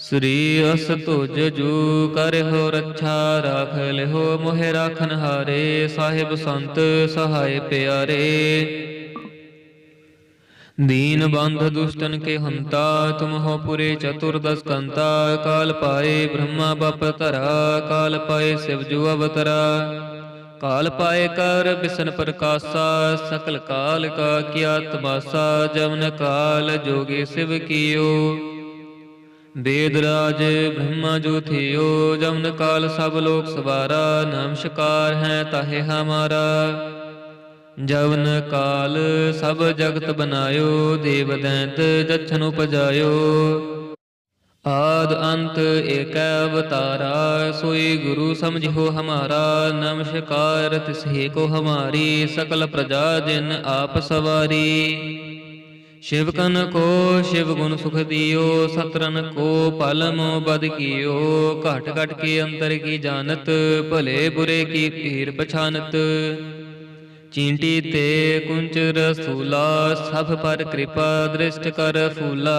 ਸ੍ਰੀ ਅਸ ਤੁਜ ਜੂ ਕਰਹੁ ਰੱਛਾ ਰਾਖ ਲਿਹੁ ਮੋਹਿ ਰਾਖਨ ਹਾਰੇ, ਸਾਹਿਬ ਸੰਤ ਸਹਾਇ ਪਿਆਰੇ। ਦੀਨ ਬੰਧ ਦੁਸ਼ਟਨ ਕੇ ਹੰਤਾ, ਤੁਮ ਹੋ ਪੁਰੇ ਚਤੁਰਦਸ ਕੰਤਾ, ਕਾਲ ਪਾਏ ਬ੍ਰਹਮਾ ਬਪ ਧਰਾ, ਕਾਲ ਪਾਏ ਸਿਵ ਜੂ ਅਵਤਰਾ। ਕਾਲ ਪਾਏ ਕਰ ਬਿਸਨ ਪ੍ਰਕਾਸ਼ਾ, ਸਕਲ ਕਾਲ ਕਾ ਕੀਆ ਤਮਾਸਾ ਜਮਨ ਕਾਲ ਜੋਗੇ ਸਿਵ ਕੀਓ। ਵੇਦ ਰਾਜ, ਬ੍ਰਹਮਾ ਜੋ ਥਿਓ, ਜਮਨ ਕਾਲ ਸਭ ਲੋਕ ਸਵਾਰਾ ਨਮਸਕਾਰ ਹੈ ਤਾਹੇ ਹਮਾਰਾ। ਜਵਨ ਕਾਲ ਸਭ ਜਗਤ ਬਨਾਇਓ, ਦੇਵ ਦੈਂਤ ਦਛਨ ਉਪਜਾਇਓ। ਆਦ ਅੰਤ ਏਕ ਅਵਤਾਰਾ, ਸੋਈ ਗੁਰੂ ਸਮਝਿਓ ਹਮਾਰਾ ਨਮਸਕਾਰ ਤਿਸਹੀ ਕੋ ਹਮਾਰੀ, ਸਕਲ ਪ੍ਰਜਾ ਜਿਨ ਆਪ ਸਵਾਰੀ। ਸ਼ਿਵ ਕਨ ਕੋ ਸ਼ਿਵ ਗੁਣ ਸੁਖ ਦਿਓ, ਸਤਰਨ ਕੋ ਪਲ ਮੋ ਬਦ ਕੀਓ। ਘਟ ਘਟ ਕੇ ਅੰਤਰ ਕੀ ਜਾਣਤ, ਭਲੇ ਬੁਰੇ ਕੀ ਪੀਰ ਪਛਾਨਤ। ਚੀਂਟੀ ਤੇ ਕੁੰਚ ਰਸੂਲਾ ਸਭ ਪਰ ਕਿਰਪਾ ਦ੍ਰਿਸ਼ਟ ਕਰ ਫੂਲਾ।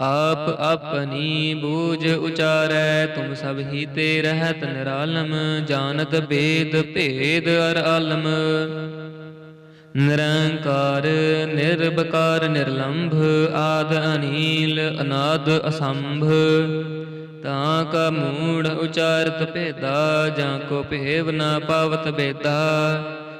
ਆਪ ਆਪਣੀ ਬੂਝ ਉਚਾਰੈ, ਤੁਮ ਸਭ ਹੀ ਤੇ ਰਹਿਤ ਨਿਰਾਲਮ, ਜਾਣਤ ਬੇਦ ਭੇਦ ਅਰ ਆਲਮ। ਨਿਰੰਕਾਰ ਨਿਰਭਕਾਰ ਨਿਰਲੰਭ, ਆਦ ਅਨੀਲ, ਅਨਾਦ ਅਸੰਭ। ਤਾਂ ਕਾ ਮੂੜ ਉਚਾਰਤ ਭੇਦਾ, ਜਾਂ ਕੋ ਭੇਵ ਨਾ ਪਾਵਤ ਬੇਦਾ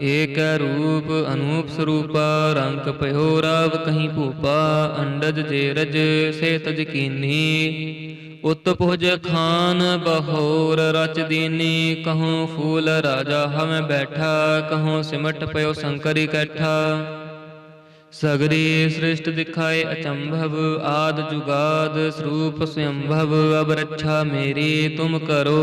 ਏਕ ਰੂਪ ਅਨੂਪ ਸਰੂਪਾ, ਰੰਗ ਭਇਓ ਰਾਵ ਕਹੀਂ ਭੂਪਾ, ਅੰਡਜ ਜੇ ਰਜ ਸੇ ਤਜ ਕੀਨੀ। ਉਤ ਖਾਨ ਬਹੋਰ ਰਚ ਦੀਨੀ, ਕਹੂੰ ਫੂਲ ਰਾਜਾ ਹਵੇਂ ਬੈਠਾ, ਕਹੂੰ ਸਿਮਟ ਪਇਓ ਸ਼ੰਕਰੀ ਕੈਠਾ। ਸਗਰੀ ਸ੍ਰਿਸ਼ਟ ਦਿਖਾਏ ਅਚੰਭਵ, ਆਦ ਜੁਗਾਦ ਸਰੂਪ ਸਯੰਭਵ ਅਬ ਰੱਛਾ ਮੇਰੀ ਤੁਮ ਕਰੋ।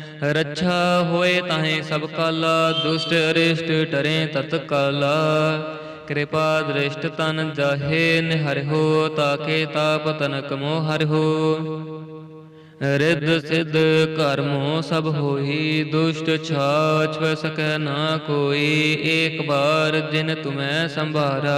ਰੱਛਾ ਹੋਏ ਤਾਹੇ ਸਭ ਕਾਲਾ, ਦੁਸ਼ਟ ਅਰਿਸ਼ਟ ਟਰੇ ਤਤ ਕਾਲਾ। ਕਿਰਪਾ ਦ੍ਰਿਸ਼ਟ ਤਨ ਜਾਹੇ ਨਿਹਰਿ ਹੋ, ਤਾਕੇ ਤਾਪ ਤਨਕ ਮੋਹ ਹਰਿ ਹੋ। ਰਿੱਧ ਸਿੱਧ ਕਰਮੋ ਸਭ ਹੋਈ, ਦੁਸ਼ਟ ਛਾਛ ਸਕੈ ਨਾ ਕੋਈ। ਏਕ ਬਾਰ ਜਿਨ ਤੁਮੈ ਸੰਭਾਰਾ।